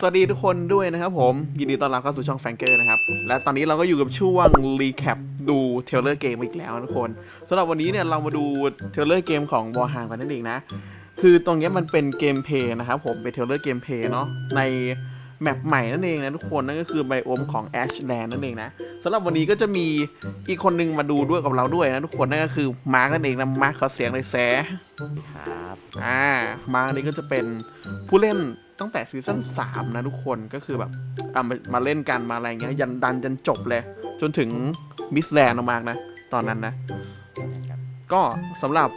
สวัสดีทุกคนด้วยนะครับผม ยินดีต้อนรับเข้าสู่ช่องแฟงเกอร์นะครับ และตอนนี้เราก็อยู่กับช่วงรีแคปดูเทเลอร์เกมอีกแล้วนะทุกคนสำหรับวันนี้เนี่ยเรามาดูเทเลอร์เกมของวอร์ฮางกันนั่นเองนะ คือตรงเนี้ยมันเป็นเกมเพลย์นะครับผมเป็นเทเลอร์เกมเพลย์เนาะในแมปใหม่นั่นเองนะทุกคนนั่นก็คือไบโอมของแอชแลนด์นั่นเองนะสำหรับวันนี้ก็จะมีอีกคนนึงมาดูด้วยกับเราด้วยนะทุกคนนั่นก็คือมาร์กนั่นเองนะมาร์กขอเสียงเลยแซครับอ่ามาอันนี้ก็จะเป็นผู้เล่น ตั้งแต่ซีซั่น3นะทุกคนก็คือแบบอ่ามามาเล่นกันมาอะไรเงี้ยยันดันจนจบเลย จนถึงมิสแลนด์มากนะ ตอนนั้นนะ ก็สำหรับ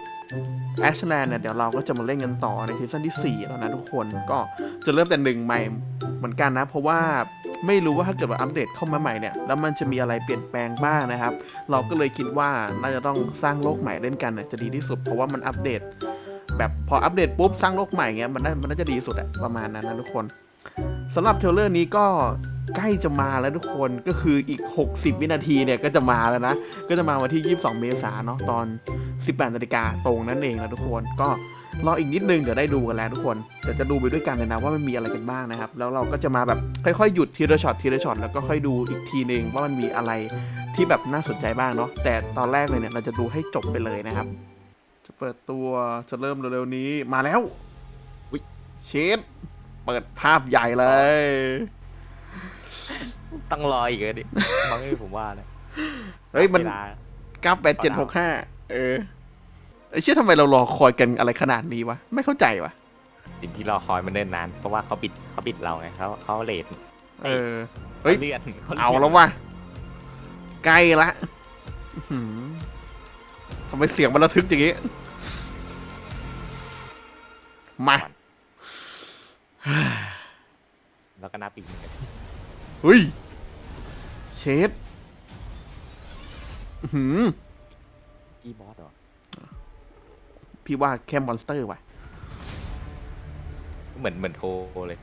แอชแลนด์เนี่ยเดี๋ยวเราก็จะมาเล่นกันต่อในซีซั่นที่ 4 แล้วนะทุกคนก็จะเริ่มแต่หนึ่งใหม่เหมือนกันนะ เพราะว่าไม่รู้ว่าถ้าเกิดว่าอัปเดตเข้ามาใหม่เนี่ยแล้วมันจะมีอะไรเปลี่ยนแปลงบ้างนะครับ เราก็เลยคิดว่าน่าจะต้องสร้างโลกใหม่เล่นกันเนี่ยจะดีที่สุด เพราะว่ามันอัปเดต แบบพออัปเดตปุ๊บสร้างโลกใหม่เงี้ยมันน่ามันน่าจะดีสุดอะประมาณนั้นนะทุกคนสำหรับเทรลเลอร์นี้ก็ใกล้จะมาแล้วทุกคนก็คืออีก 60 วินาทีเนี่ยก็จะมาแล้วนะ ก็จะมาวันที่ 22 เมษายนเนาะตอน 18นาฬิกาตรงนั่นเองนะทุกคนก็รออีกนิดนึงเดี๋ยวได้ดูกันแล้วทุกคนแต่จะดูไปด้วยกันเลยนะว่ามันมีอะไรกันบ้างนะครับ แล้วเราก็จะมาแบบค่อยๆหยุดทีละช็อตทีละช็อตแล้วก็ค่อยดูอีกทีนึงว่ามันมีอะไรที่แบบน่าสนใจบ้างเนาะแต่ตอนแรกเลยเนี่ยเราจะดูให้จบไปเลยนะครับ เปิดตัวจะเริ่มเร็วๆนี้มาแล้ววิเชดเปิดภาพใหญ่เลยต้องรออีกเลยดิบางทีผมว่านะเฮ้ย มันเวลาเก้าแปดเจ็ดหกห้าเออไอ้เชื่อทำไมเรารอคอยกันอะไรขนาดนี้วะ ไม่เข้าใจวะสิ่งที่รอคอยมันเนิ่นนาน เพราะว่าเขาปิดเขาปิดเราไงเขาเขาเลทเออ เฮ้ยขาเลื่อนขลื่นเอาแล้ววะใกล้ละอื้อหือทำไมเสียงมันระทึกอย่างงี้ มาแล้วก็นับอีกหนึ่งเฮ้ย เชดอื้อหือกี้บอสเหรอพี่ว่าแค่มอนสเตอร์ว่ะ เหมือนเหมือนโทรเลย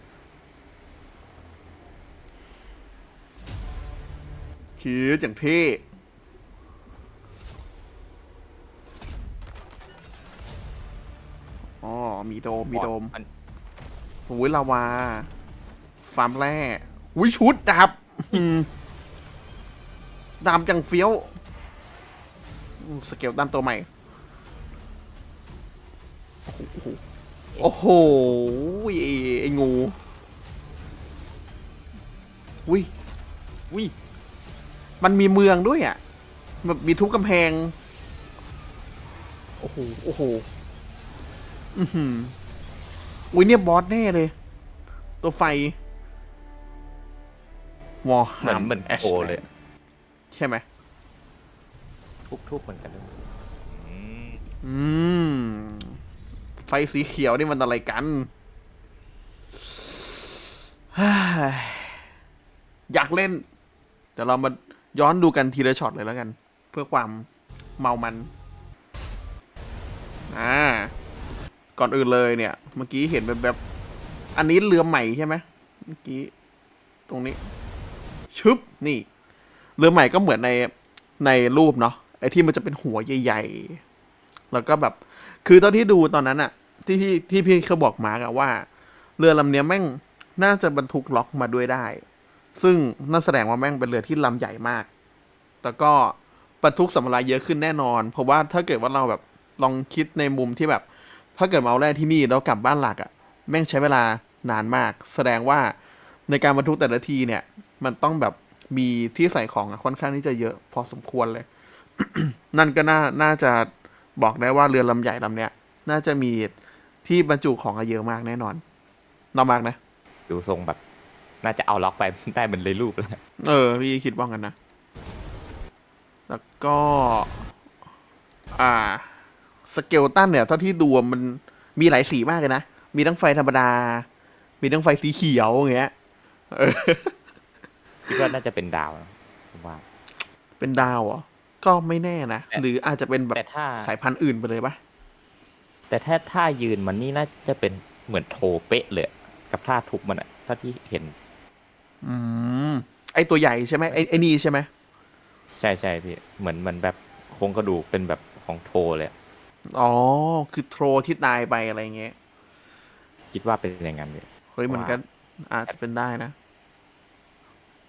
คืออย่างเท่ มีโดม มีโดมอันโอ้ยลาวา ฟาร์มแร่อุ้ยชุดดาบอืมดาบจังเฟี้ยวอืมสเกลตันตัวใหม่ โอ้โหไอ้ไอ้งูอุ้ยอุ้ยมันมีเมืองด้วยอะแบบมีทุบกำแพง โอ้โห โอ้โห อือหืออุ้ยเนี่ยบอสแน่เลย ตัวไฟ วอร์เหมือนเหมือนโทรเลย ใช่ไหม ทุบทุบเหมือนกันเลยอืมอืม ไฟสีเขียวนี่มันอะไรกันเฮ้ยอยากเล่นเดี๋ยวเรามาย้อนดูกันทีละช็อตเลยแล้วกัน เพื่อความเมามัน อ่า ก่อนอื่นเลยเนี่ย เมื่อกี้เห็นแบบแบบ อันนี้เรือใหม่ใช่ไหมเมื่อกี้ ตรงนี้ ชึบนี่ เรือใหม่ก็เหมือนในในรูปเนาะไอ้ที่มันจะเป็นหัวใหญ่ ๆ แล้วก็แบบ คือตอนที่ดูตอนนั้นอะที่ที่ที่พี่เขาบอกมาร์กอะว่า เรือลำเนี้ยแม่งน่าจะบรรทุกล็อกมาด้วยได้ ซึ่งนั่นแสดงว่าแม่งเป็นเรือที่ลำใหญ่มาก แต่ก็บรรทุกสัมภาระเยอะขึ้นแน่นอน เพราะว่าถ้าเกิดว่าเราแบบลองคิดในมุมที่แบบ ถ้าเกิดมาเอาแร่ที่นี่แล้วกลับบ้านหลักอะแม่งใช้เวลานานมาก แสดงว่าในการบรรทุกแต่ละทีเนี่ย มันต้องแบบมีที่ใส่ของอะค่อนข้างที่จะเยอะพอสมควรเลย นั่นก็น่าน่าจะบอกได้ว่าเรือลำใหญ่ลำเนี้ย น่าจะมีที่บรรจุของอะเยอะมากแน่นอนนอมากนะ ดูทรงแบบ น่าจะเอาล็อกไปได้เหมือนเลยรูปเลยเออ พี่คิดว่ากันนะ แล้วก็ อ่า สเกลตันเนี่ยเท่าที่ดูอะมันมีหลายสีมากเลยนะ มีทั้งไฟธรรมดา มีทั้งไฟสีเขียวอย่างเงี้ยเออคิดว่าน่าจะเป็นดาวนะผมว่า เป็นดาวเหรอ ก็ไม่แน่นะแต่หรืออาจจะเป็นแบบแต่ถ้าสายพันธุ์อื่นไปเลยปะแต่ถ้าท่ายืนมันนี่น่าจะเป็นเหมือนโทรเป๊ะเลย กับท่าทุบมันอะถ้าที่เห็น อืมไอตัวใหญ่ใช่ไหมไอไอนี่ใช่ไหมใช่ใช่พี่เหมือนมันแบบโครงกระดูกเป็นแบบของโทรเลย อะอ๋อ คือโทรที่ตายไปอะไรเงี้ย คิดว่าเป็นอย่างนั้นเลยเฮ้ยมันว่าก็อาจจะเป็นได้นะ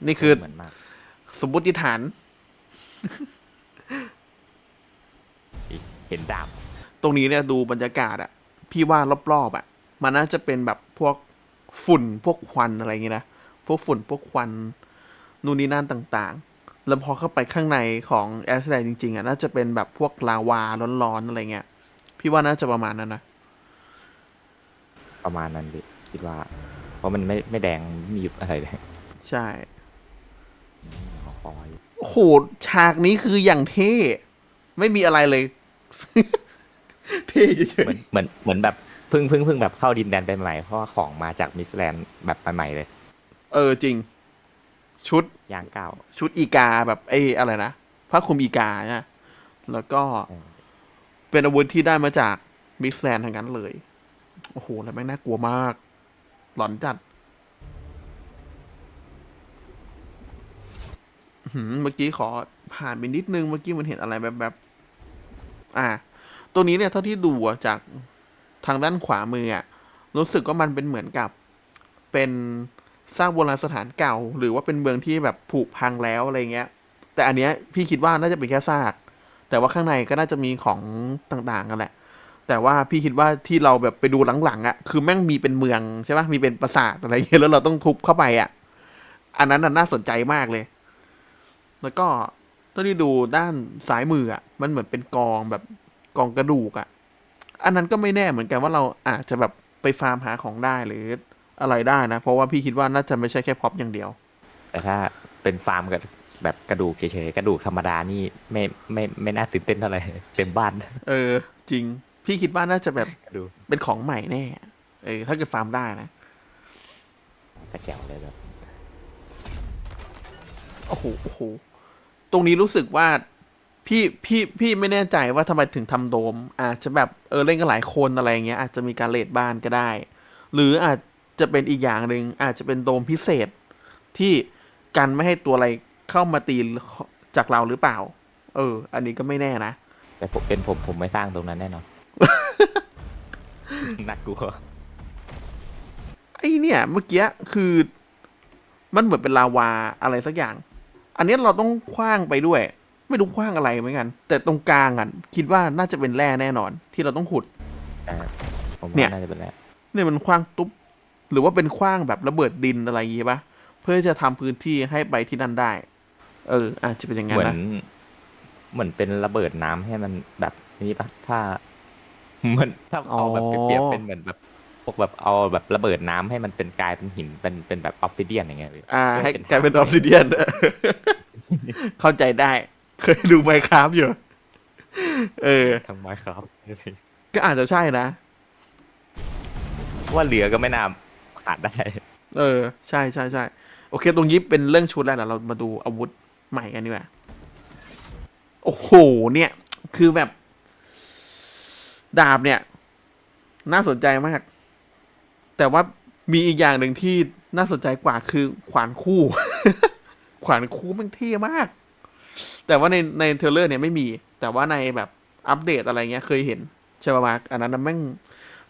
นี่คือเหมือนมาก สมมติฐาน เห็นดาบ ตรงนี้เนี่ยดูบรรยากาศอะพี่ว่ารอบๆอะมันน่าจะเป็นแบบพวกฝุ่นพวกควันอะไรอย่างเงี้ยนะ พวกฝุ่นพวกควันนู่นนี่นั่นต่างๆ แล้วพอเข้าไปข้างในของแอสแลนด์จริงๆอะน่าจะเป็นแบบพวกลาวาร้อนๆอะไรเงี้ย พี่ว่าน่าจะประมาณนั้นนะประมาณนั้นดิคิดว่า เพราะมันไม่ไม่แดงไม่มีอะไรเลยใช่ขอคอยโอ้โหฉากนี้คืออย่างเท่ ไม่มีอะไรเลย เท่เฉเหมืยอนเหมือนเหมือนแบบเพิ่งเพิ่งเพิ่งแบบเข้าดินแดนไปใหม่เพราะว่าของมาจากมิสแลนด์แบบใหม่ๆเลย ๆเออจริง ชุดย่างก้าวชุดอีกาแบบไอ้อะไรนะผ้าคลุมอีกาเนี่ยแล้วก็เออ เป็นอาวุธที่ได้มาจากมิสแลนทั้งนั้นเลย โอ้โห แล้วแม่งน่ากลัวมาก หลอนจัดหือเมื่อกี้ขอผ่านไปนิดนึง เมื่อกี้มันเห็นอะไรแบบแบบอ่า ตัวนี้เนี่ยเท่าที่ดูจากทางด้านขวามืออะรู้สึกว่ามันเป็นเหมือนกับเป็นสร้างโบราณสถานเก่า หรือว่าเป็นเมืองที่แบบผุพังแล้วอะไรเงี้ย แต่อันเนี้ยพี่คิดว่าน่าจะเป็นแค่ซาก แต่ว่าข้างในก็น่าจะมีของต่างๆกันแหละ แต่ว่าพี่คิดว่าที่เราแบบไปดูหลังๆอะ่ะ คือแม่งมีเป็นเมืองใช่ปะมีเป็นปราสาทอะไรเงี้ยแล้วเราต้องทุบเข้าไปอะ่ะ อันนั้นน่าสนใจมากเลย แล้วก็ตอนที่ดูด้านซ้ายมืออะ่ะ มันเหมือนเป็นกองแบบกองกระดูกอะ่ะ อันนั้นก็ไม่แน่เหมือนกันว่าเราอาจจะแบบไปฟาร์มหาของได้หรืออะไรได้นะ เพราะว่าพี่คิดว่าน่าจะไม่ใช่แค่พ็อปอย่างเดียว แต่ถ้าเป็นฟาร์มกับ แบบกระดูกเฉยๆกระดูกธรรมดานี่ไม่ไม่ไม่น่าตื่นเต้นเท่าไหร่เต็มบ้าน เออ จริง พี่คิดว่าน่าจะแบบกระดูกเป็นของใหม่แน่เออถ้าเกิดฟาร์มได้นะกระแจวเลยแบบโอ้โหโอ้โหตรงนี้รู้สึกว่าพี่พี่พี่ไม่แน่ใจว่าทำไมถึงทำโดม อาจจะแบบเออเล่นกันหลายคนอะไรเงี้ยอาจจะมีการเลดบ้านก็ได้ หรืออาจจะเป็นอีกอย่างหนึ่งอาจจะเป็นโดมพิเศษที่กันไม่ให้ตัวอะไร เข้ามาตีจากเราหรือเปล่า เออ อันนี้ก็ไม่แน่นะ แต่ผมเป็นผมผมไม่สร้างตรงนั้นแน่นอน น่ากลัว ไอเนี่ย เมื่อกี้คือมันเหมือนเป็นลาวาอะไรสักอย่าง อันนี้เราต้องคว้างไปด้วย ไม่รู้คว้างอะไรเหมือนกัน แต่ตรงกลางอะคิดว่าน่าจะเป็นแร่แน่นอน ที่เราต้องขุดแต่ผมเนี่ว่าย น่าจะเป็นแล้วเนี่ยมันคว้างตุ๊บ หรือว่าเป็นคว้างแบบระเบิดดินอะไรอย่างงี้ปะเพื่อจะทำพื้นที่ให้ไปที่นั่นได้ เออ อาจจะเป็นอย่างนั้เหมืนอน นะเหมือนเป็นระเบิดน้ำให้มันแบบนี้ปะถ้าเหมือนถ้าเอาแบบเปรียบๆเป็นเหมือนแบบพวกแบบเอาแบบระเบิดน้ำให้มันเป็นกลายเป็นหินเป็นเป็นแบบออฟฟิเดียนอย่างเงี้ยพี่อ่าเพื่อให้เป็นกลายเป็นออฟซิเดียน เข้าใจได้ เคยดูไมครับอยู่ เออ ทำไมครับ ก็อาจจะใช่นะ ว่าเรือก็ไม่น่าขาดได้ เออ ใช่ใช่ใช่โอเค ตรงนี้เป็นเรื่องชุดแล้วเดี๋ยวเรามาดูอาวุธ ใหม่กันดีกว่า โอ้โห เนี่ย คือแบบ ดาบเนี่ย น่าสนใจมาก แต่ว่ามีอีกอย่างหนึ่งที่น่าสนใจกว่าคือขวานคู่ ขวานคู่มันเท่มาก แต่ว่าในในเทเลอร์เนี่ยไม่มี แต่ว่าในแบบอัปเดตอะไรเงี้ย เคยเห็นใช่ปะมาร์อันนั้นแม่ง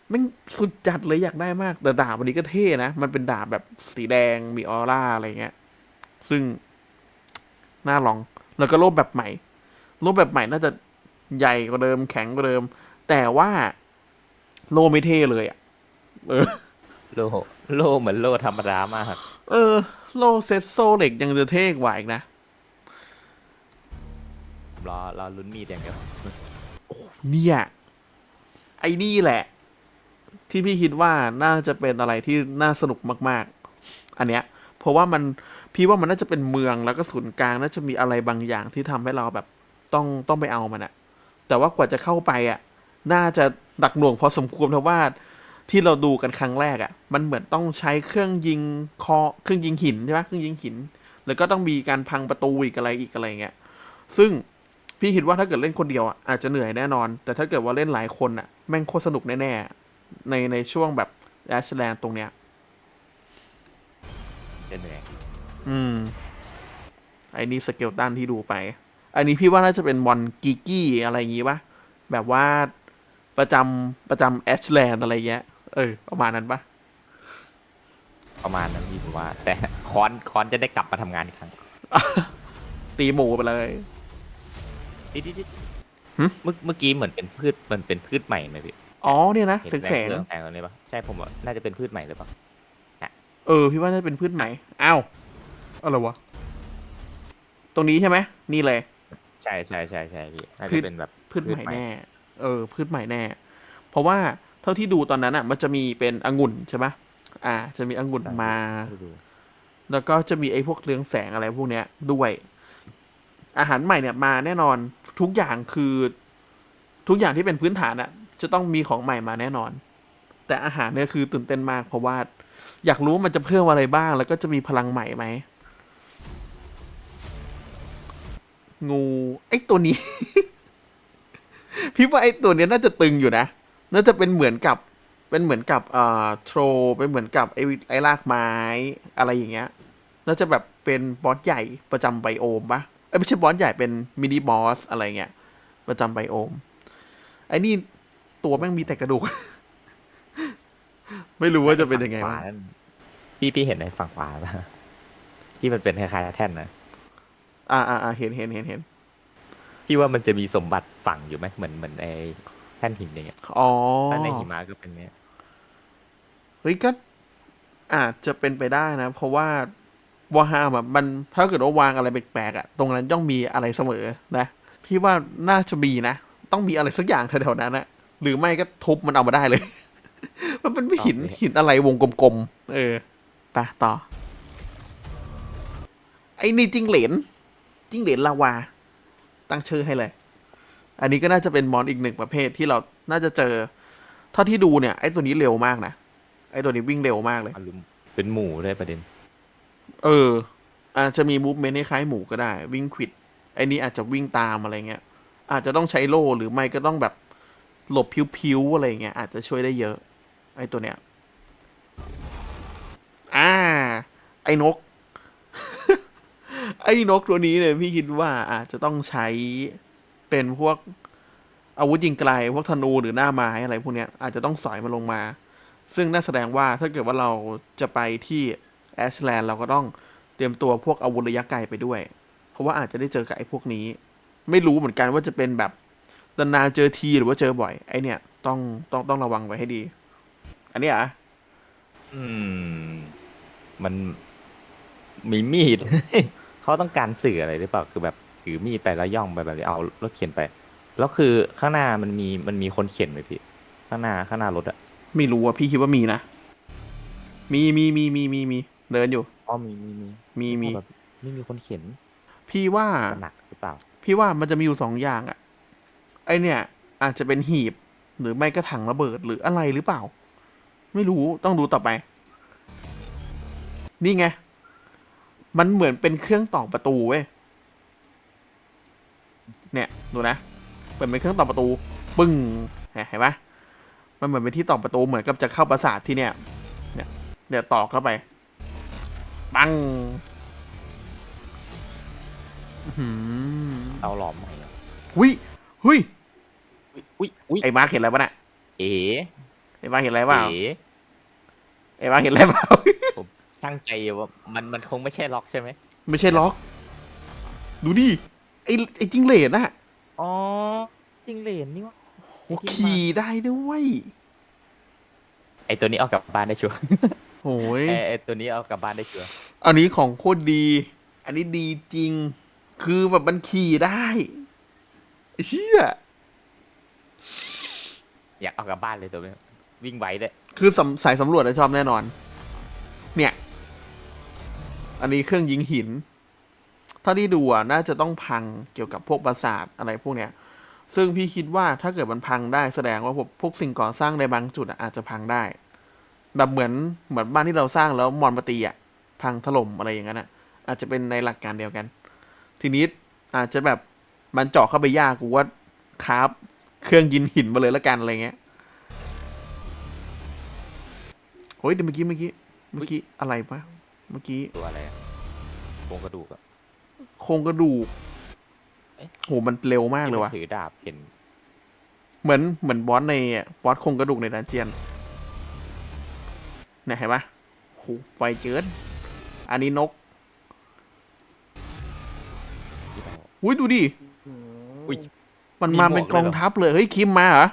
แม่งสุดจัดเลยอยากได้มาก แต่ดาบวันนี้ก็เท่นะ มันเป็นดาบแบบสีแดงมีออร่าอะไรเงี้ย ซึ่ง น่าลอง แล้วก็โลบแบบใหม่โลบแบบใหม่น่าจะใหญ่กว่าเดิมแข็งกว่าเดิม แต่ว่าโลไม่เท่เลยอะ เออ โลโลเหมือนโลธรรมดามาก เออ โลเซตโซเหล็กยังจะเท่กว่าอีกนะรอรอลุ้นมีดอย่างเดียวเนี่ย ไอ้นี่แหละ ที่พี่คิดว่าน่าจะเป็นอะไรที่น่าสนุกมาก ๆ อันเนี้ย เพราะว่ามันพี่ว่ามันน่าจะเป็นเมืองแล้วก็ศูนย์กลางน่าจะมีอะไรบางอย่างที่ทำให้เราแบบต้องต้องไปเอามันอะแต่ว่ากว่าจะเข้าไปอะน่าจะหนักหน่วงพอสมควรเพราะว่าที่เราดูกันครั้งแรกอะมันเหมือนต้องใช้เครื่องยิงคอเครื่องยิงหินใช่ไหมเครื่องยิงหิน แล้วก็ต้องมีการพังประตูอีกอะไรอีกอะไรเงี้ย ซึ่งพี่คิดว่าถ้าเกิดเล่นคนเดียวอะอาจจะเหนื่อยแน่นอน แต่ถ้าเกิดว่าเล่นหลายคนอะ แม่งโคตรสนุกแน่ๆในในช่วงแบบแอชแลนตรงเนี้ย จะเหนื่อยอืมไอ้นี่สเกลตันที่ดูไป อันนี้พี่ว่าน่าจะเป็นมอนกิกกี้อะไรอย่างงี้ปะแบบว่าประจำประจำแอชแลนอะไรเงี้ย เออ ประมาณนั้นปะประมาณนั้นพี่ผมว่า แต่ค้อนค้อนจะได้กลับมาทำงานอีกครั้ง ตีหมูไปเลยดิดิดิหึ เมื่อเมื่อกี้เหมือนเป็นพืชมันเป็นพืชใหม่ไหมพี่อ๋อเนี่ยนะเห็นแสงแสงเรื่องแสงอะไรปะใช่ผมว่าน่าจะเป็นพืชใหม่หรือเปล่า เออ พี่ว่าน่าจะเป็นพืชใหม่อ้าวอะไรวะ ตรงนี้ใช่ไหมนี่เลย ใช่ใช่ใช่ใช่พี่น่าพืจะชเป็นแบบพืชใหม่พืชใหม่แน่ เออ พืชใหม่แน่ เพราะว่าเท่าที่ดูตอนนั้นอะ มันจะมีเป็นองุ่นใช่ไหมอ่า จะมีองุ่นมาให้ดูแล้วก็จะมีไอ้พวกเรืองแสงอะไรพวกเนี้ยด้วย อาหารใหม่เนี่ยมาแน่นอน ทุกอย่างคือ ทุกอย่างที่เป็นพื้นฐานอะจะต้องมีของใหม่มาแน่นอน แต่อาหารเนี่ยคือตื่นเต้นมากเพราะว่า อยากรู้ว่ามันจะเพิ่มอะไรบ้าง แล้วก็จะมีพลังใหม่ไหม งูไอ้ตัวนี้ พี่ว่าไอ้ตัวนี้น่าจะตึงอยู่นะ น่าจะเป็นเหมือนกับ เป็นเหมือนกับเอ่อโทรเป็นเหมือนกับไอ้ไอ้รากไม้อะไรอย่างเงี้ย น่าจะแบบเป็นบอสใหญ่ประจำไบโอมปะเอ้ยไม่ใช่บอสใหญ่เป็นมินิบอสอะไรเงี้ยประจำไบโอม ไอ้นี่ตัวแม่งมีแต่กระดูก ไม่รู้ว่าจะเป็นยังไงฝั่บ้างขวานั่นพี่พี่เห็นในฝั่งขวาปะที่มันเป็นคล้ายๆแท่นนะอ่าอ่าอ่าเห็นเห็นเห็นเห็นพี่ว่ามันจะมีสมบัติฝังอยู่ไหมเหมือนเหมือนไอ้แท่นหินอย่างเงี้ยอ๋อถ้าในหิมะก็เป็นเนี้ยเฮ้ยก็อาจจะเป็นไปได้นะ เพราะว่าวอร์ฮามอะมันถ้าเกิดว่าวางอะไรแปลกๆอะตรงนั้นต้องมีอะไรเสมอนะพี่ว่าน่าจะมีนะ ต้องมีอะไรสักอย่างแถวๆนั้นนะหรือไม่ก็ทุบมันเอามาได้เลย มันเป็นหินหินอะไรวงกลมๆ เออไปต่อ ไอ้นี่จิ้งเหลนจิ้งเหลนลาวา ตั้งชื่อให้เลย อันนี้ก็น่าจะเป็นมอนอีกหนึ่งประเภทที่เราน่าจะเจอ เท่าที่ดูเนี่ย ไอ้ตัวนี้เร็วมากนะ ไอ้ตัวนี้วิ่งเร็วมากเลย อารมณ์เป็นหมูด้วยประเด็น เออ อาจจะมีมูฟเมนต์คล้ายๆหมูก็ได้ วิ่งควิด ไอ้นี่อาจจะวิ่งตามอะไรเงี้ย อาจจะต้องใช้โล่หรือไม่ก็ต้องแบบหลบพิวๆอะไรเงี้ยอาจจะช่วยได้เยอะ ไอตัวเนี้ย อ่า ไอนก ไอนกตัวนี้เนี่ยพี่คิดว่าอาจจะต้องใช้เป็นพวกอาวุธยิงไกล พวกธนูหรือหน้าไม้อะไรพวกเนี้ยอาจจะต้องสอยมาลงมา ซึ่งน่าแสดงว่าถ้าเกิดว่าเราจะไปที่แอชแลนด์เราก็ต้องเตรียมตัวพวกอาวุธระยะไกลไปด้วย เพราะว่าอาจจะได้เจอกับไอ้พวกนี้ ไม่รู้เหมือนกันว่าจะเป็นแบบนานๆเจอทีหรือว่าเจอบ่อย ไอเนี่ยต้องต้องต้องระวังไว้ให้ดี อันนี้อะอืม มันมีมีด เขาต้องการสื่ออะไรหรือเปล่าคือแบบถือมีดไปแล้วย่องไปแบบนี้เอารถเข็นไป แล้วคือข้างหน้ามันมีมันมีคนเข็นไหมพี่ข้างหน้าข้างหน้ารถอะไม่รู้อะพี่คิดว่ามีนะ มีมีมีมีมีมีเดินอยู่ อ๋อมีมีมีมีมี แบบไม่มีคนเข็นพี่ว่าหนักหรือเปล่า พี่ว่ามันจะมีอยู่สองอย่างอะไอเนี่ย อาจจะเป็นหีบ หรือไม่ก็ถังระเบิดหรืออะไรหรือเปล่า ไม่รู้ต้องดูต่อไป นี่ไง มันเหมือนเป็นเครื่องตอกประตูเว้ย เนี่ยดูนะเหมือนเป็นเครื่องตอกประตู ปึ้งเห็นปะมันเหมือนเป็นที่ตอกประตูเหมือนกับจะเข้าปราสาทที่เนี่ย เนี่ยเดี๋ยวตอกเข้าไป ปังอื้อหือเอาหลอมใหม่อะหุยหุยอุ้ยอุ้ยไอ้มาร์คเห็นอะไรปะเนี่ยเอ๋ ไอ้มาร์คเห็นอะไรเปล่าเอ๋ไอ้มาร์คเห็นอะไรเปล่า ช่างใจว่ามันมันคงไม่ใช่ล็อกใช่ไหมไม่ใช่ล็อก ดูดิไอ้ไอ้จิงเหลนอะอ๋อจริงเหรนนี่วะโอ้ขี่ได้ด้วยไอตัวนี้เอากลับบ้านได้ชัวร์โอ้ยไอไอตัวนี้เอากลับบ้านได้ชัวร์อันนี้ของโคตรดี อันนี้ดีจริง คือแบบมันขี่ได้ไอ้เชี่ยอยากเอากลับบ้านเลยตัวนี้ วิ่งไหวด้วยคือสำสายสำรวจอะชอบแน่นอน เนี่ย อันนี้เครื่องยิงหินเท่าที่ดูอะน่าจะต้องพังเกี่ยวกับพวกปราสาทอะไรพวกเนี้ย ซึ่งพี่คิดว่าถ้าเกิดมันพังได้แสดงว่าพวกพวกสิ่งก่อสร้างในบางจุดอะอาจจะพังได้ แบบเหมือนเหมือนบ้านที่เราสร้างแล้วมอนมาตีอะพังถล่มอะไรอย่างนั้นอะอาจจะเป็นในหลักการเดียวกัน ทีนี้อาจจะแบบมันเจาะเข้าไปยากกูว่าคราฟเครื่องยินหินมาเลยละกันอะไรเงี้ย โอ้ยเดี๋ยวเมื่อกี้เมื่อกี้เมื่อกี้อะไรปะเมื่อกี้ตัวอะไรอะโครงกระดูกอะโครงกระดูกเอ๊ะโหมันเร็วมากเลยที่ว่ะนถือดาบเห็น เหมือนเหมือนบอสในบอสโครงกระดูกในดันเจียนเนี่ยเห็นปะโหไวเกินอันนี้นกที่เราอุ้ยดูดิอืมอุ๊ยมันมีมาหมวกเป็นกองด้วยเหรอทัพเลย เฮ้ยคิมมาเหรอ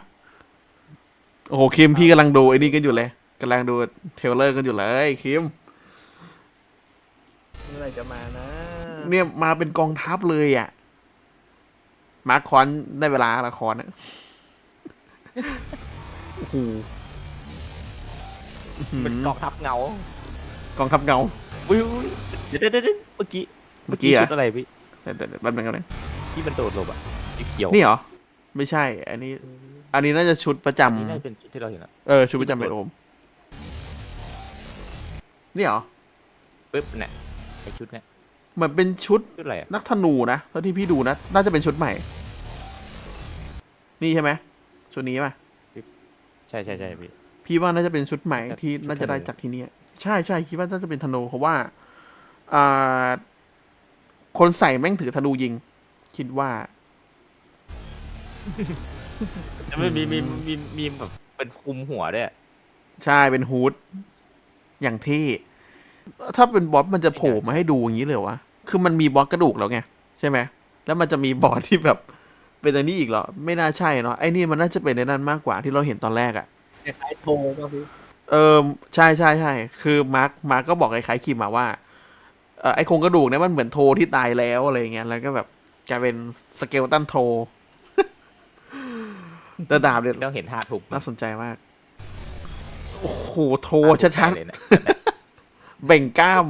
โอ้โหคิมพี่กำลังดูไอ้นี่กันอยู่เลย กำลังดูเทรลเลอร์กันอยู่เลยคิมเมื่อไหร่จะมานะ เนี่ยมาเป็นกองทัพเลยอะ มาร์คคอนได้เวลาละครนะโอ้โหอื้อหือเป็นกองทัพเงากองทัพเงาอุ้ยอุ้ยเดี๋ยวเดี๋ยวเดี๋ยวเมื่อกี้เมื่อกี้เหรอชุดอะไรพี่เดี๋ยวเดี๋ยวเดี๋ยวแป๊บนึงกันนะที่มันโดดลงอะสีเขียวนี่เหรอ ไม่ใช่ อันนี้ อันนี้น่าจะชุดประจำนี่น่าจะเป็นชุดที่เราเห็นอะเออชุดประจำเป็นโอม นี่เหรอ ปึ๊บเนี่ยไอชุดเนี่ยเหมือนเป็นชุดชุดอะไรอะนักธนูนะเท่าที่พี่ดูนะ น่าจะเป็นชุดใหม่ นี่ใช่ไหมชุดนี้ป่ะใช่ใช่ใช่พี่ พี่ว่าน่าจะเป็นชุดใหม่แบบที่ชุดน่าจะได้ธนูจากที่เนี่ยใช่ใช่คิดว่าน่าจะเป็นธนูเพราะว่าอ่าคนใส่แม่งถือธนูยิง คิดว่าแต่มันมีมีมีมีแบบเป็นคลุมหัวด้วยอะใช่เป็นฮูด อย่างเท่ถ้าเป็นบอสมันจะโผล่มาให้ดูอย่างนี้เลยเหรอวะ คือมันมีบอสกระดูกแล้วไงใช่ไหม แล้วมันจะมีบอสที่แบบเป็นอันนี้อีกเหรอ ไม่น่าใช่เนาะ ไอ้นี่มันน่าจะเป็นในนั้นมากกว่าที่เราเห็นตอนแรกอะคล้ายๆโทป่ะพี่ เออใช่ใช่ใช่ คือมาร์ค มาร์คก็บอกคล้ายๆคิมมาว่า เออไอโครงกระดูกเนี่ยมันเหมือนโทที่ตายแล้วอะไรอย่างเงี้ย แล้วก็แบบกลายเป็นสเกลตันโทแต่ดาบเนี่ยต้องเห็นท่าทุบน่าสนใจมาก โอ้โหโทชัดเลยนะๆเบ่งกล้าม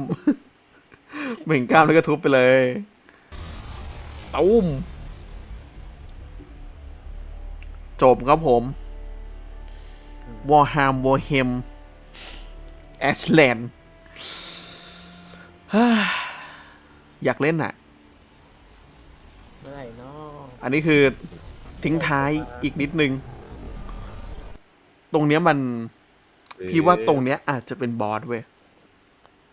เบ่งกล้ามแล้วก็ทุบไปเลยตุ้มจบครับผม วอร์ฮามวอร์เฮมแอชแลนด์อยากเล่นอะ เมื่อไหร่เนาะอันนี้คือทิ้งท้ายอีกนิดนึง ตรงเนี้ยมัน พี่ว่าตรงเนี้ยอาจจะเป็นบอสเว้ย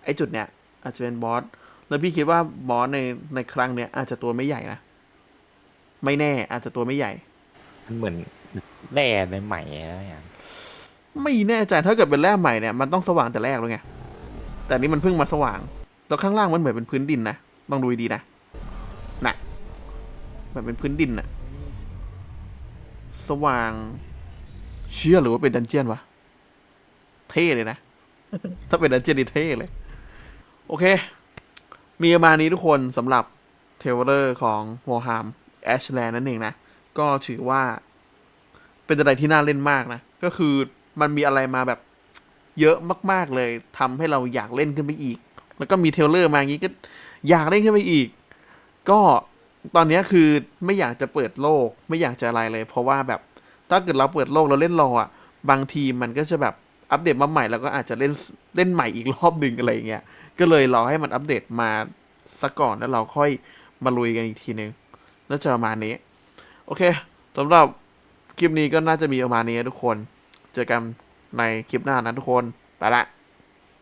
ไอจุดเนี้ยอาจจะเป็นบอสแล้วพี่คิดว่าบอสในในครั้งเนี้ยอาจจะตัวไม่ใหญ่นะไม่แน่ อาจจะตัวไม่ใหญ่ มันเหมือนแร่ในใหม่อะไรอย่างไม่แน่ใจถ้าเกิดเป็นแร่ใหม่เนี่ยมันต้องสว่างแต่แรกแล้วไงแต่นี่มันเพิ่งมาสว่างแล้วข้างล่างมันเหมือนเป็นพื้นดินนะลองดูดีๆนะน่ะเหมือนเป็นพื้นดินน่ะ สว่าง เชื่อหรือว่าเป็นดันเจียนวะ เท่เลยนะ ถ้าเป็นดันเจียนนี่เท่เลย โอเค มีประมาณนี้ทุกคนสำหรับเทเลอร์ของวอร์ฮามแอชแลนนั่นเองนะ ก็ถือว่า เป็นอะไรที่น่าเล่นมากนะ ก็คือมันมีอะไรมาแบบเยอะมาก ๆเลยทำให้เราอยากเล่นขึ้นไปอีก แล้วก็มีเทลเลอร์มาอย่างนี้ก็อยากเล่นขึ้นไปอีก ก็ตอนนี้คือไม่อยากจะเปิดโลก ไม่อยากจะอะไรเลย เพราะว่าแบบถ้าเกิดเราเปิดโลกเราเล่นรออะ บางทีมันก็จะแบบ อัปเดตมาใหม่แล้วก็อาจจะเล่นเล่นใหม่อีกรอบหนึ่งอะไรเงี้ย ก็เลยรอให้มันอัปเดตมาสักก่อนแล้วเราค่อยมาลุยกันอีกทีนึงน่าจะประมาณนี้ โอเคสำหรับคลิปนี้ก็น่าจะมีประมาณนี้ทุกคน เจอกันในคลิปหน้านะทุกคน ไปละ